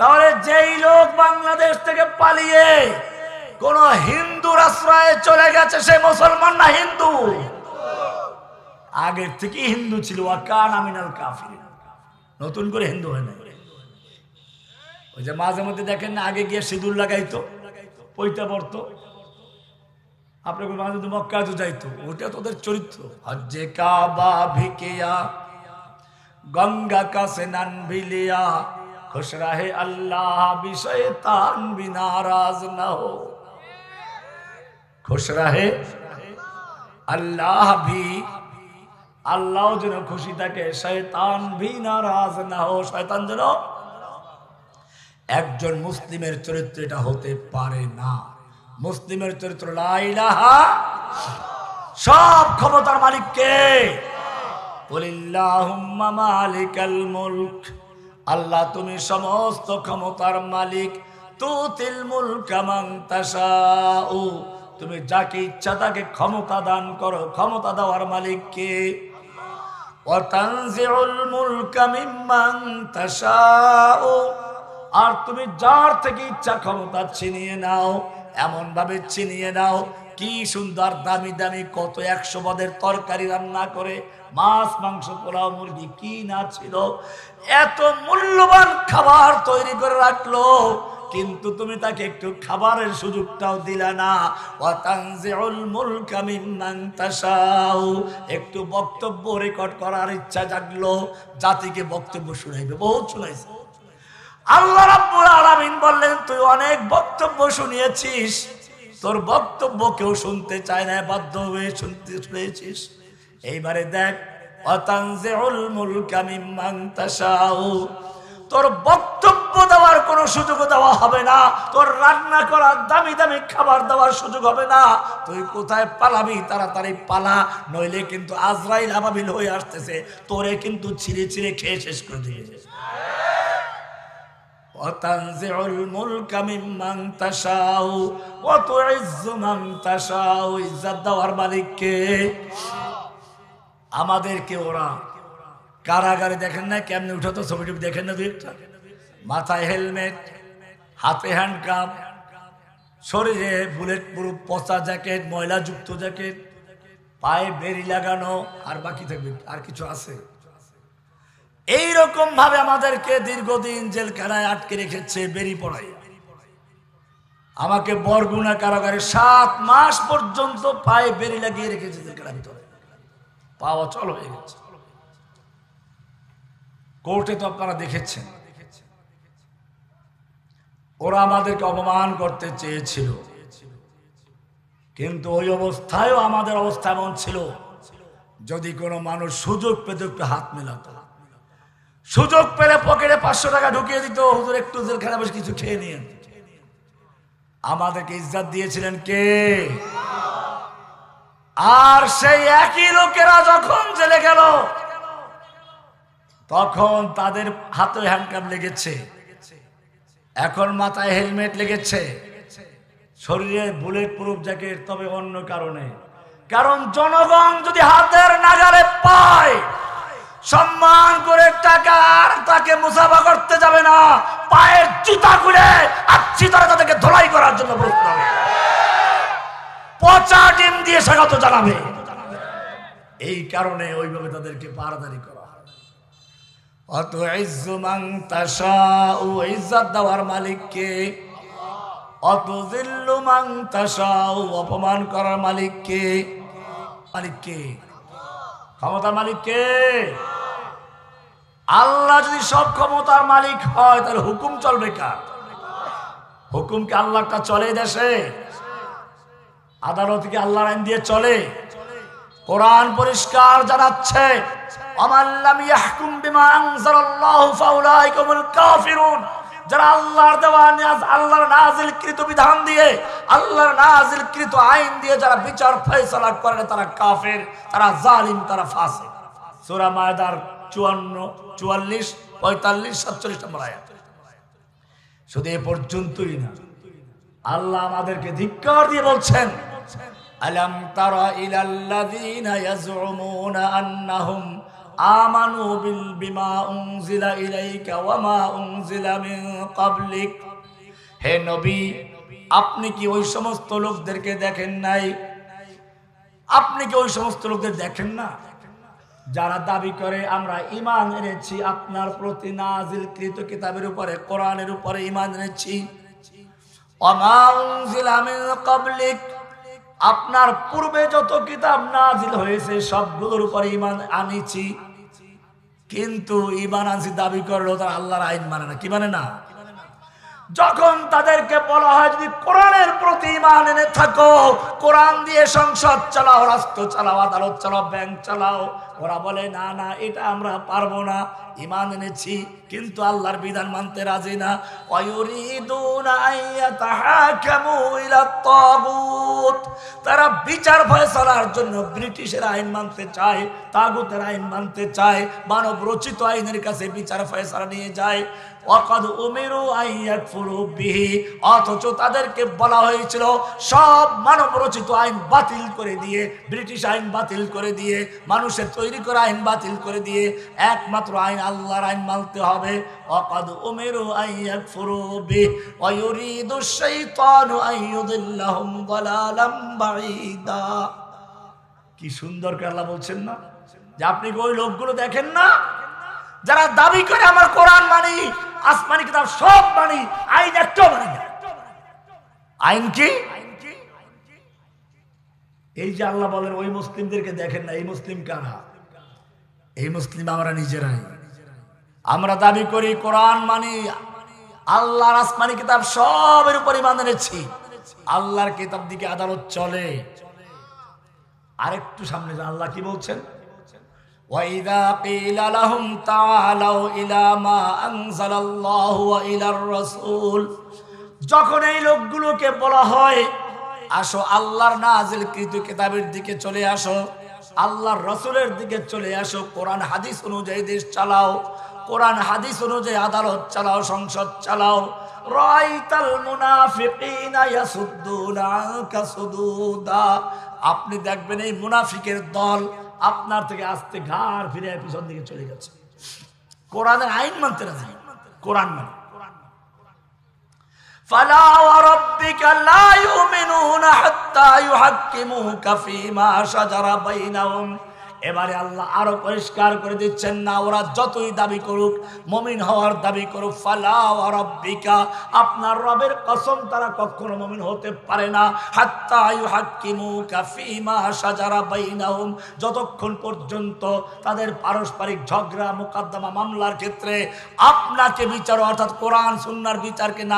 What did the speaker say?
তাহলে যেই লোক বাংলাদেশ থেকে পালিয়ে কোন হিন্দুর আশ্রয়ে চলে গেছে, সে মুসলমান না হিন্দু? আগের থেকে হিন্দু ছিল নতুন করে হিন্দু হয় না ওই যে মাঝে মধ্যে দেখেন না, আগে গিয়ে সিঁদুর লাগাইতো, পৈতা পড়তো আপনাকে মাঝে মক্কা তো যাইতো। ওটা তোদের চরিত্র। হজ্জে কাবা ভিকেয়া, গঙ্গা কা স্নান ভিলিয়া খুশ রাহে আল্লাহ বিষয়ে না হো খুশ রাহে আল্লাহ ভি আল্লাহ যেন খুশি থাকে শয়তান ভি নারাজ না হো শয়তান যেন একজন মুসলিমের চরিত্র এটা হতে পারে না। মুসলিমের চরিত্র লাইলাহা সব ক্ষমতার মালিককে। বলিল্লাহুম্মা মালিকাল মুলক। আল্লাহ, তুমি সমস্ত ক্ষমতার মালিক। তুতিল মুলকা মান তাশাউ। তুমি যাকে ইচ্ছা তাকে ক্ষমতা দান করো, ক্ষমতা দেওয়ার মালিক কে? ওয়াতানজিউল মুলকা মিম্মান তাশাউ। আর তুমি যার থেকে ইচ্ছা ক্ষমতা ছিনিয়ে নাও এমন ভাবে ছিনিয়ে নাও, কি সুন্দর দামি দামি কত একশো পদের তরকারি রান্না করে মাছ, মাংস, পোলাও, মুরগি, কি না ছিল, এত মূল্যবান খাবার তৈরি করে রাখল, কিন্তু তুমি তাকে একটু খাবারের সুযোগটাও দিলা না। একটু বক্তব্য রেকর্ড করার ইচ্ছা জাগলো, জাতিকে বক্তব্য শুনাইবে, বহুত শুনাইছে। আল্লাহ রাব্বুল আলামিন বললেন, তুই অনেক বক্তব্য শুনিয়েছিস, তোর বক্তব্য কেউ শুনতে চায় না, বাধ্য হয়ে শুনতে শুনেছিস। এইবারে দেখ অতানজিউল মুলকা মিম্মান তাশাউ তোর বক্তব্য দেওয়ার কোনো সুযোগ দেওয়া হবে না তোর রান্না করার দামি দামি খাবার দেওয়ার সুযোগ হবে না তুই কোথায় পালাবি তাড়াতাড়ি পালা নইলে কিন্তু আজরাইল আবাবিল হয়ে আসতেছে তোরে কিন্তু ছিঁড়ে ছিঁড়ে খেয়ে শেষ করে দিয়েছে وتنزع الملك ممن تشاء وتعز من تشاء ইজ্জত দেওয়ার মালিক কে আমাদেরকে ওরা কারাগারে দেখেন না কেমনে উঠাতো ছবিটি দেখেন না দুই একটা? মাথায় হেলমেট, হাতে হ্যান্ডকাপ শরীরে বুলেট প্রুফ পচা জ্যাকেট ময়লাযুক্ত জ্যাকেট পায়ে বেরি লাগানো, আর বাকি থাকবে, আর কিছু আছে? এইরকম ভাবে আমাদেরকে দীর্ঘদিন জেলখানায় আটকে রেখেছে বেরি পড়াই আমাকে বরগুনা কারাগারে সাত মাস পর্যন্ত পায়ে বেরি লাগিয়ে রেখেছে জেলখানার ভিতরে। পাওয়া, চল হয়ে গেছে কোর্টে তো আপনারা দেখেছেন। ওরা আমাদেরকে অপমান করতে চেয়েছিল। কিন্তু ওই অবস্থায়ও আমাদের অবস্থা এমন ছিল, যদি কোনো মানুষ সুযোগ পেতে একটু হাত মেলাতো। সুযোগ পেলে পকেটে পাঁচশো টাকা ঢুকিয়ে দিত, হুজুর একটু জেলখানা বেশ কিছু খেয়ে নিয়ে আমাদেরকে ইজ্জাত দিয়েছিলেন কে? আর সেই একই লোকেরা যখন জেলে গেল, তখন তাদের হাতে হ্যান্ডকাপ লেগেছে। এখন মাথায় হেলমেট লেগেছে। শরীরে বুলেট প্রুফ জ্যাকেট তবে অন্য কারণে। কারণ জনগণ যদি হাতের নাগালে পায়, সম্মান করে টাকা আর তাকে মুসাফা করতে যাবে না। পায়ের জুতা খুলে আচ্ছি তারা তাদেরকে ধোলাই করার জন্য প্রস্তুত হবে। পচা ডিম দিয়ে স্বাগত জানাবে। এই কারণে ওইভাবে তাদেরকে পারদারি করা অত ইজ্জুমান তাসা ও ইজ্জত দেওয়ার মালিককে। অত জিল্লুমান তাসা ও অপমান করার মালিককে। মালিককে। ক্ষমতার মালিককে। আল্লাহ যদি সব ক্ষমতার মালিক হয়, তাহলে হুকুম চলবে কার? হুকুম কি আল্লাহটা চলে দেশে? আদালত কি আল্লাহর আইন দিয়ে চলে? কোরআন পরিষ্কার জানাচ্ছে যারা আল্লাহর আল্লাহর নাজিলকৃত বিধান দিয়ে, আল্লাহর নাজিলকৃত আইন দিয়ে যারা বিচার ফয়সালা করে, তারা কাফের, তারা তারা ফাসিক। সূরা মায়দার 54 44 45 47 নম্বর আয়াত। শুধু এ পর্যন্তই না, আল্লাহ আমাদেরকে ধিক্কার দিয়ে বলছেন আলাম আমানু বিল বিমা ইলাইকা ওয়া মা মিন ক্বাবলিক। হে নবী, আপনি কি ওই সমস্ত লোকদেরকে দেখেন নাই? আপনি কি ওই সমস্ত লোকদের দেখেন না? যারা দাবি করে, আমরা ইমান এনেছি, আপনার প্রতি নাজিলকৃত কিতাবের উপরে, কোরআনের উপরে ইমান এনেছি। ওমা উনজিলা মিন ক্বাবলিক। আপনার পূর্বে যত কিতাব নাজিল হয়েছে, সবগুলোর উপরে ইমান আনিছি। কিন্তু ইমান আনছি দাবি করল তার আল্লাহর আইন মানে না। কি মানে না? যখন তাদেরকে বলা হয় যদি কোরআনের প্রতি ইমান এনে থাকো, কোরআন দিয়ে সংসদ চালাও, রাষ্ট্র চালাও, আদালত চালাও, ব্যাংক চালাও, ওরা বলে, না না, এটা আমরা পারব না, ইমান এনেছি, কিন্তু আল্লাহর বিধান মানতে রাজি না। তারা বিচার ফয়সালার জন্য ব্রিটিশের আইন মানতে চায়, তাগুতের আইন মানতে চায় মানব রচিত আইনের কাছে বিচার ফয়সালা নিয়ে যায়। অকদ উমেরু আইয়াকফুরু বিহি। অথচ তাদেরকে বলা হয়েছিল, সব মানব রচিত আইন বাতিল করে দিয়ে, ব্রিটিশ আইন বাতিল করে দিয়ে, মানুষের তৈরি করা আইন বাতিল করে দিয়ে, একমাত্র আইন আল্লাহর আইন মানতে হবে। অকদ উমেরু আইয়াকফুরু বিহি। ওয়া ইউরিদু শাইতানু আইয়ুদিল্লাহুম দালালাম বাঈদা। কি সুন্দর আল্লাহ বলছেন না। যে আপনি ওই লোকগুলো দেখেন না? যারা দাবি করে আমার কোরআন মানি আসমানি কিতাব, সব মানি আইন একটাও মানি না। আইন কি? এই যে আল্লাহ বলেন, ওই মুসলিমদেরকে দেখেন না, এই মুসলিম কারা? এই মুসলিম আমরা নিজেরাই। আমরা দাবি করি, কোরআন মানি, আল্লাহর আসমানি কিতাব সবের উপরে এনেছি। আল্লাহর কিতাব দিকে আদালত চলে। আরেকটু সামনে আল্লাহ কি বলছেন? وَإِذَا قِيلَ لَهُمْ تَعَالَوْا إِلَى مَا أَنزَلَ اللَّهُ وَإِلَى الرَّسُولِ যখন এই লোকগুলোকে বলা হয় আসো আল্লাহর নাজিল কৃত কিতাবের দিকে চলে আসো আল্লাহর রসুলের দিকে চলে আসো কোরআন হাদিস অনুযায়ী দেশ চালাও কোরআন হাদিস অনুযায়ী আদালত চালাও সংসদ চালাও রাইতাল মুনাফিকিনা ইয়াসুদ্দুনা আনকা সুদুদা আপনি দেখবেন এই মুনাফিকের দল আপনার থেকে আস্তে ঘাড় ফিরে পিছন দিকে চলে গেছে কোরআনের আইন মানতে রাজি কোরআন মানে فلا وربك لا يؤمنون حتى يحكموك فيما شجر بينهم এবারে আল্লাহ আরও পরিষ্কার করে দিচ্ছেন না, ওরা যতই দাবি করুক, মমিন হওয়ার দাবি করুক, ফালা রব্বিকা, আপনার রবের কসম তারা কখনো মমিন হতে পারে না। হাত্তা ইউহাক্কিমুকা ফীমা শাজারা বাইনাহুম, যতক্ষণ পর্যন্ত তাদের পারস্পরিক ঝগড়া, মোকদ্দমা, মামলার ক্ষেত্রে আপনাকে বিচার, অর্থাৎ কোরআন, সুন্নার বিচারকে না